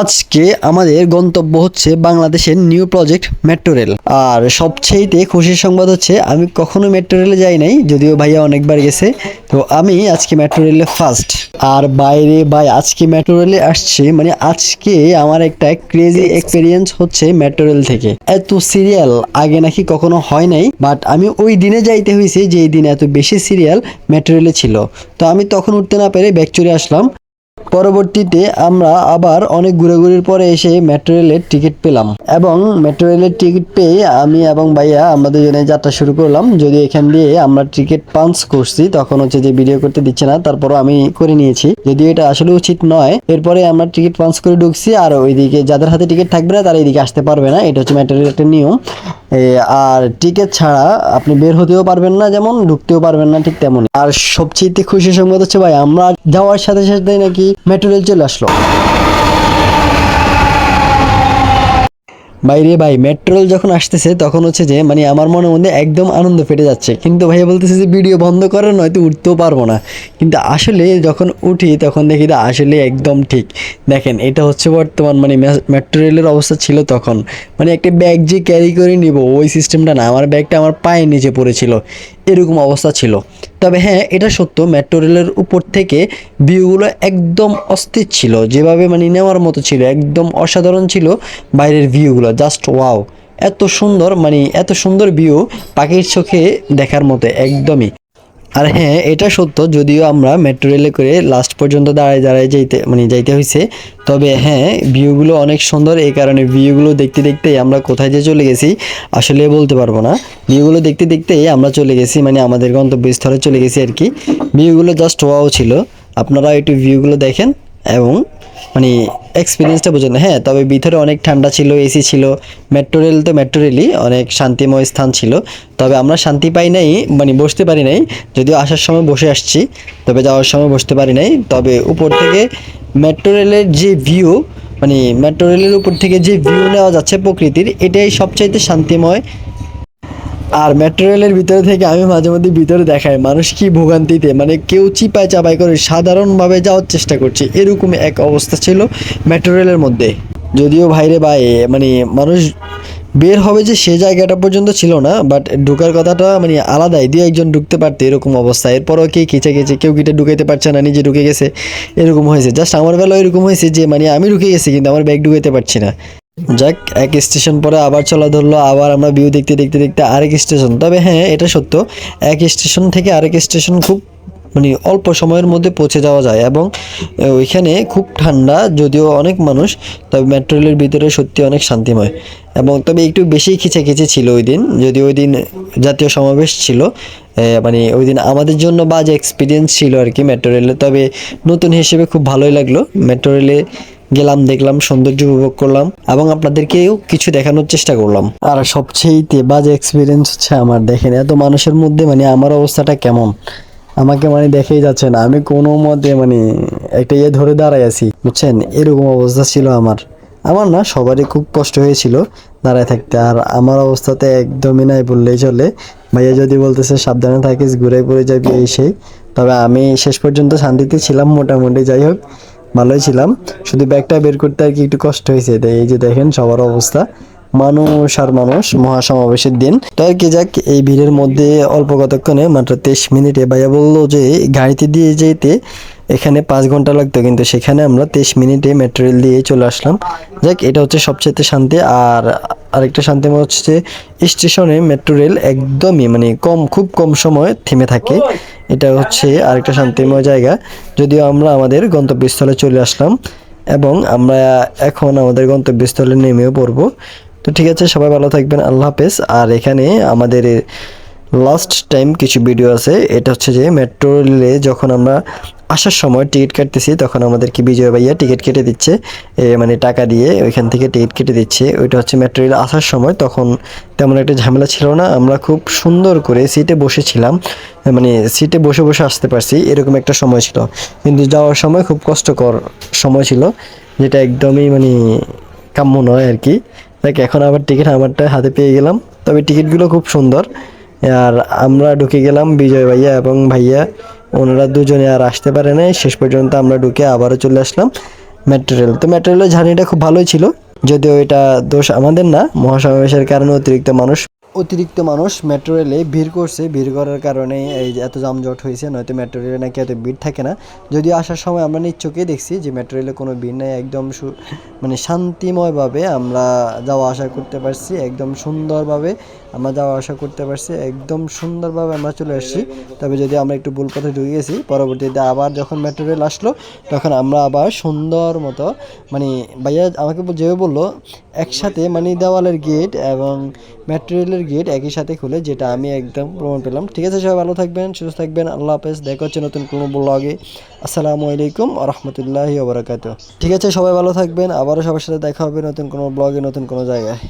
আজকে আমাদের গন্তব্য হচ্ছে বাংলাদেশের নিউ প্রজেক্ট মেট্রো রেল। আর সবচেয়েতে খুশির সংবাদ হচ্ছে, আমি কখনো মেট্রো রেলে যাই নাই, যদিও ভাইয়া অনেকবার গেছে। তো আমি আজকে মেট্রো রেলে ফার্স্ট আর বাইরে ভাই, আজকে মেট্রো রেলে আসছে মানে আজকে আমার একটা ক্রেজি এক্সপিরিয়েন্স হচ্ছে মেট্রো রেল থেকে। এত সিরিয়াল আগে নাকি কখনো হয় নাই বাট আমি ওই দিনে যাইতে হয়েছে যেই দিনে এত বেশি সিরিয়াল মেট্রো রেলে ছিল। তো আমি তখন উঠতে না পেরে ব্যাক চলে আসলাম। পরবর্তীতে আমরা আবার অনেক ঘুরাঘুরির পরে এসে মেট্রো রেলের টিকিট পেলাম। এবং মেট্রো রেলের টিকিট পেয়ে আমি এবং ভাইয়া আমরা দুজনে যাত্রা শুরু করলাম। যদি এখান দিয়ে আমরা টিকিট পাঞ্চ করছি, তখন হচ্ছে যে ভিডিও করতে দিচ্ছে না, তারপরও আমি করে নিয়েছি। যদিও এটা আসলে উচিত নয়, এরপরে আমরা টিকিট পাঞ্চ করে ঢুকছি আর ওইদিকে যাদের হাতে টিকিট থাকবে না, তারা এদিকে আসতে পারবে না। এটা হচ্ছে মেট্রো রেলের একটা নিয়ম। আর টিকিট ছাড়া আপনি বের হতেও পারবেন না, যেমন ঢুকতেও পারবেন না ঠিক তেমন আর সবচেয়ে খুশি সংবাদ হচ্ছে ভাই, আমরা যাওয়ার সাথে সাথে নাকি মেট্রো রেল চলে আসলো। ভাই মেট্রো রেল যখন আসতেছে, তখন হচ্ছে যে মানে আমার মনে মধ্যে একদম আনন্দ ফেটে যাচ্ছে। কিন্তু ভাইয়া বলতেছে যে ভিডিও বন্ধ করে, নয়তো উঠতেও পারব না। কিন্তু আসলে যখন উঠি, তখন দেখি যে, আসলে একদম ঠিক। দেখেন, এটা হচ্ছে বর্তমান মানে মেট্রো রেলের অবস্থা ছিল তখন। মানে একটা ব্যাগ যে ক্যারি করে নিব, ওই সিস্টেমটা না, আমার ব্যাগটা আমার পায়ের নিচে পড়েছিল। এরকম অবস্থা ছিল। তবে হ্যাঁ এটা সত্য মেট্রো রেলের উপর থেকে ভিউগুলো একদম অস্থির ছিল। যেভাবে মানে নেওয়ার মতো ছিল, একদম অসাধারণ ছিল বাইরের ভিউগুলো। জাস্ট ওয়াও এত সুন্দর মানে এত সুন্দর ভিউ পাখির চোখে দেখার মতো, একদমই। আর হ্যাঁ এটা সত্য, যদিও আমরা মেট্রো রেলে করে লাস্ট পর্যন্ত দাঁড়ায় দাঁড়ায় যাইতে মানে যাইতে হয়েছে তবে হ্যাঁ ভিউগুলো অনেক সুন্দর, এই কারণে ভিউগুলো দেখতে দেখতে আমরা কোথায় যে চলে গেছি, আসলে বলতে পারব না। ভিউগুলো দেখতে দেখতেই আমরা চলে গেছি মানে আমাদের গন্তব্যস্থলে চলে গেছি আর কি। ভিউগুলো জাস্ট ওয়াও ছিল। আপনারা একটু ভিউগুলো দেখেন এবং মানে এক্সপিরিয়েন্সটা বোঝেন হ্যাঁ তবে ভিতরে অনেক ঠান্ডা ছিল এসি ছিল মেট্রো রেল তো মেট্রো রেলই অনেক শান্তিময় স্থান ছিল। তবে আমরা শান্তি পাই নাই মানে বসতে পারি নাই। যদিও আসার সময় বসে আসছি, তবে যাওয়ার সময় বসতে পারি নাই। তবে উপর থেকে মেট্রো রেলের যে ভিউ মানে মেট্রো রেলের উপর থেকে যে ভিউ নেওয়া যাচ্ছে প্রকৃতির, এটাই সবচাইতে শান্তিময় আর মেট্রো রেলের ভিতরে থেকে আমি মাঝে মধ্যে ভিতরে দেখাই, মানুষ কি ভোগান্তিতে মানে কেউ চিপায় চাপাই করে সাধারণভাবে যাওয়ার চেষ্টা করছে, এরকম এক অবস্থা ছিল মেট্রো রেলের মধ্যে। যদিও ভাইরে ভাই মানে মানুষ বের হবে যে সে জায়গাটা পর্যন্ত ছিল না বাট ঢোকার কথাটা মানে আলাদাই, দিয়ে একজন ঢুকতে পারতো এরকম অবস্থা। এরপরও কে খিচে গেছে কেউ কিটা ঢুকাইতে পারছে না, নিজে ঢুকে গেছে, এরকম হয়েছে। জাস্ট আমার বেলা এরকম হয়েছে যে মানে আমি ঢুকে গেছি, কিন্তু আমার ব্যাগ ঢুকাইতে পারছি না। যাক, এক স্টেশন পরে আবার চলা ধরলো, আবার আমরা ভিউ দেখতে দেখতে দেখতে আরেক স্টেশন তবে হ্যাঁ এটা সত্য, এক স্টেশন থেকে আরেক স্টেশন খুব মানে অল্প সময়ের মধ্যে পৌঁছে যাওয়া যায় এবং ওইখানে খুব ঠান্ডা, যদিও অনেক মানুষ, তবে মেট্রো রেলের ভিতরে সত্যি অনেক শান্তিময়। এবং তবে একটু বেশি খিচাখিচি ছিল ওই দিন যদি ওই দিন জাতীয় সমাবেশ ছিল মানে ওই দিন আমাদের জন্য বাজে এক্সপিরিয়েন্স ছিল আর কি মেট্রো রেলে তবে নতুন হিসেবে খুব ভালোই লাগল মেট্রো রেলে গেলাম, দেখলাম, সৌন্দর্য উপভোগ করলাম এবং আপনাদেরকেও কিছু দেখানোর চেষ্টা করলাম। আর সবচেয়েতে বাজে এক্সপিরিয়েন্স হচ্ছে আমার, দেখেন এত মানুষের মধ্যে মানে আমার অবস্থাটা কেমন? আমাকে মানে দেখেই যাচ্ছে না। আমি কোনো মতে মানে একটা ইয়ে ধরে দাঁড়াই আছি, বুঝছেন? এরকম অবস্থা ছিল আমার। আমার না সবারই খুব কষ্ট হয়েছিল দাঁড়ায় থাকতে। আর আমার অবস্থাতে একদমই নাই বললেই চলে। ভাইয়া যদি বলতেছে, সাবধানে থাকিস, ঘুরে পড়ে যাবি এই সেই। তবে আমি শেষ পর্যন্ত শান্তিতে ছিলাম মোটামুটি, যাই হোক। ভালোই ছিলাম। শুধু ব্যাগটা বের করতে আর কি একটু কষ্ট হয়েছে। এই যে দেখেন, সবার অবস্থা। মানুষ আর মানুষ, মহাসমাবেশের দিন। তো আর কি যাক, এই ভিড়ের মধ্যে অল্প কতক্ষণে, মাত্র তেইশ মিনিটে ভাইয়া বলল যে, গাড়িতে দিয়ে যেতে এখানে পাঁচ ঘণ্টা লাগতো, কিন্তু সেখানে আমরা তেইশ মিনিটে মেটেরিয়াল দিয়ে চলে আসলাম। যাক এটা হচ্ছে সবচেয়ে শান্তি, আর আরেকটা শান্তি মনে হচ্ছে স্টেশনে মেট্রো রেল একদমই মানে কম, খুব কম সময় থেমে থাকে। এটা হচ্ছে আরেকটা শান্তিময় জায়গা। যদিও আমরা আমাদের গন্তব্যস্থলে চলে আসলাম এবং আমরা এখন আমাদের গন্তব্যস্থলে নেমেও পড়ব। তো ঠিক আছে, সবাই ভালো থাকবেন, আল্লাহ হাফেজ। আর এখানে আমাদের লাস্ট টাইম কিছু ভিডিও আছে এটা হচ্ছে যে মেট্রো রেলে যখন আমরা আসার সময় টিকিট কাটতেছি তখন আমাদেরকে বিজয় ভাইয়া টিকিট কেটে দিচ্ছে এ, মানে টাকা দিয়ে ওইখান থেকে টিকিট কেটে দিচ্ছে। ওইটা হচ্ছে মেট্রো রেল আসার সময় তখন তেমন একটা ঝামেলা ছিল না। আমরা খুব সুন্দর করে সিটে বসেছিলাম মানে সিটে বসে বসে আসতে পারছি এরকম একটা সময় ছিল। কিন্তু যাওয়ার সময় খুব কষ্টকর সময় ছিল যেটা একদমই মানে কাম্য নয় আর কি। দেখ এখন আবার টিকিট আমারটা হাতে পেয়ে গেলাম তবে টিকিটগুলো খুব সুন্দর। আর আমরা ঢুকে গেলাম বিজয় ভাইয়া এবং ভাইয়া। ওনারা দুজনে আর আসতে পারে নাই। শেষ পর্যন্ত আমরা ঢুকে আবারও চলে আসলাম ম্যাটেরিয়াল তো ম্যাটেরিয়ালের জার্নিটা খুব ভালোই ছিল। যদিও এটা দোষ আমাদের না। মহাসমাবেশের কারণে অতিরিক্ত মানুষ অতিরিক্ত মানুষ মেট্রো রেলে ভিড় করছে। ভিড় করার কারণে এই যে এত যানজট হয়েছে, নয়তো মেট্রো রেলে নাকি এত ভিড় থাকে না। যদিও আসার সময় আমরা নিজ চোখে দেখছি যে মেট্রো রেলে কোনো ভিড় নেই। একদম মানে শান্তিময়ভাবে আমরা যাওয়া আসা করতে পারছি। একদম সুন্দরভাবে আমরা যাওয়া আসা করতে পারছি। একদম সুন্দরভাবে আমরা চলে আসছি। তবে যদি আমরা একটু ভুল পথে ঢুকে গেছি, পরবর্তীতে আবার যখন মেট্রো রেল আসলো, তখন আমরা আবার সুন্দর মতো মানে ভাইয়া আমাকে যেভাবে বলল একসাথে মানে দেওয়ালের গেট এবং ম্যাটেরিয়ালের গেট একই সাথে খুলে, যেটা আমি একদম প্রমাণ পেলাম। ঠিক আছে, সবাই ভালো থাকবেন, সুস্থ থাকবেন। আল্লাহ হাফেজ। দেখা হচ্ছে নতুন কোনো ব্লগে আসসালামু আলাইকুম রহমতুল্লাহি ওবরাকাত ঠিক আছে, সবাই ভালো থাকবেন। আবারও সবার সাথে দেখা হবে নতুন কোনো ব্লগে নতুন কোনো জায়গায়।